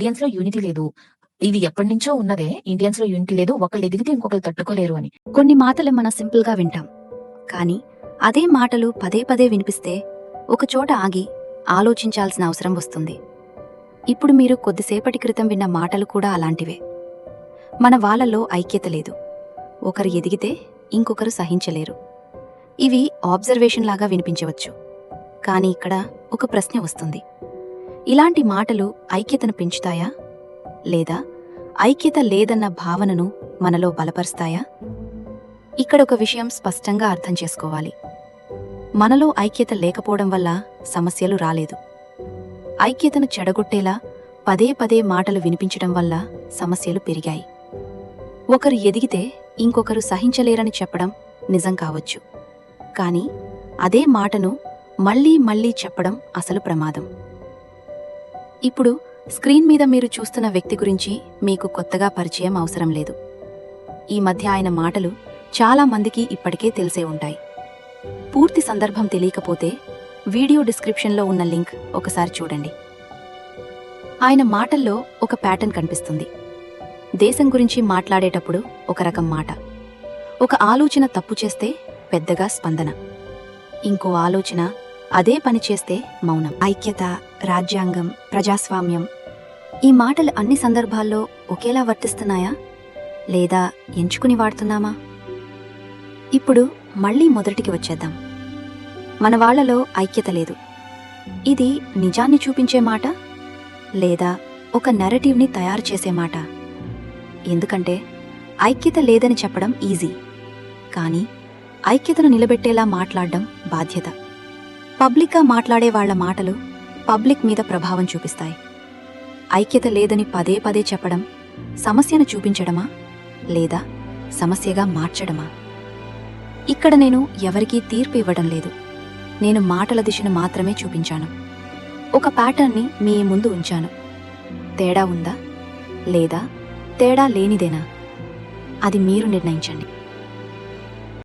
ఇండియన్స్లో unity లేదు. ఇది ఎప్పటి నుంచో ఉన్నదే ఇండియన్స్లో యూనిటీ లేదు ఒకళ్ళు ఎదిగితే ఇంకొకరు తట్టుకోలేరు అని. కొన్ని మాటలు మనం సింపుల్గా వింటాం. కానీ అదే మాటలు పదే పదే వినిపిస్తే ఒక చోట ఆగి ఆలోచించాల్సిన అవసరం వస్తుంది. ఇప్పుడు మీరు కొద్దిసేపటి క్రితం విన్న మాటలు కూడా అలాంటివే. మన వాళ్ళలో ఐక్యత లేదు. ఒకరు ఎదిగితే ఇంకొకరు సహించలేరు. ఇవి ఆబ్జర్వేషన్ లాగా వినిపించవచ్చు. కానీ ఇక్కడ ఒక ప్రశ్న వస్తుంది. ఇలాంటి మాటలు ఐక్యతను పెంచుతాయా? లేదా ఐక్యత లేదన్న భావనను మనలో బలపరుస్తాయా? ఇక్కడ ఒక విషయం స్పష్టంగా అర్థం చేసుకోవాలి. మనలో ఐక్యత లేకపోవడం వల్ల సమస్యలు రాలేదు. ఐక్యతను చెడగొట్టేలా పదే పదే మాటలు వినిపించడం వల్ల సమస్యలు పెరిగాయి. ఒకరు ఎదిగితే ఇంకొకరు సహించలేరని చెప్పడం నిజం కావచ్చు. కానీ అదే మాటను మళ్ళీ మళ్ళీ చెప్పడం అసలు ప్రమాదం. ఇప్పుడు స్క్రీన్ మీద మీరు చూస్తున్న వ్యక్తి గురించి మీకు కొత్తగా పరిచయం అవసరం లేదు. ఈ మధ్య ఆయన మాటలు చాలా మందికి ఇప్పటికే తెలిసే ఉంటాయి. పూర్తి సందర్భం తెలియకపోతే వీడియో డిస్క్రిప్షన్లో ఉన్న లింక్ ఒకసారి చూడండి. ఆయన మాటల్లో ఒక ప్యాటర్న్ కనిపిస్తుంది. దేశం గురించి మాట్లాడేటప్పుడు ఒక రకం మాట. ఒక ఆలోచన తప్పు చేస్తే పెద్దగా స్పందన. ఇంకో ఆలోచన అదే పని చేస్తే మౌనం. ఐక్యత రాజ్యాంగం ప్రజాస్వామ్యం ఈ మాటలు అన్ని సందర్భాల్లో ఒకేలా వర్తిస్తున్నాయా? లేదా ఎంచుకుని వాడుతున్నామా? ఇప్పుడు మళ్ళీ మొదటికి వచ్చేద్దాం. మన వాళ్ళలో ఐక్యత లేదు. ఇది నిజాన్ని చూపించే మాట? లేదా ఒక నెరటివ్ని తయారు చేసే మాట? ఎందుకంటే ఐక్యత లేదని చెప్పడం ఈజీ. కానీ ఐక్యతను నిలబెట్టేలా మాట్లాడడం బాధ్యత. పబ్లిక్గా మాట్లాడే వాళ్ళ మాటలు పబ్లిక్ మీద ప్రభావం చూపిస్తాయి. ఐక్యత లేదని పదే పదే చెప్పడం సమస్యను చూపించడమా? లేదా సమస్యగా మార్చడమా? ఇక్కడ నేను ఎవరికీ తీర్పు ఇవ్వడం లేదు. నేను మాటల దిశను మాత్రమే చూపించాను. ఒక ప్యాటర్న్ని మీ ముందు ఉంచాను. తేడా ఉందా? లేదా తేడా లేనిదేనా? అది మీరు నిర్ణయించండి.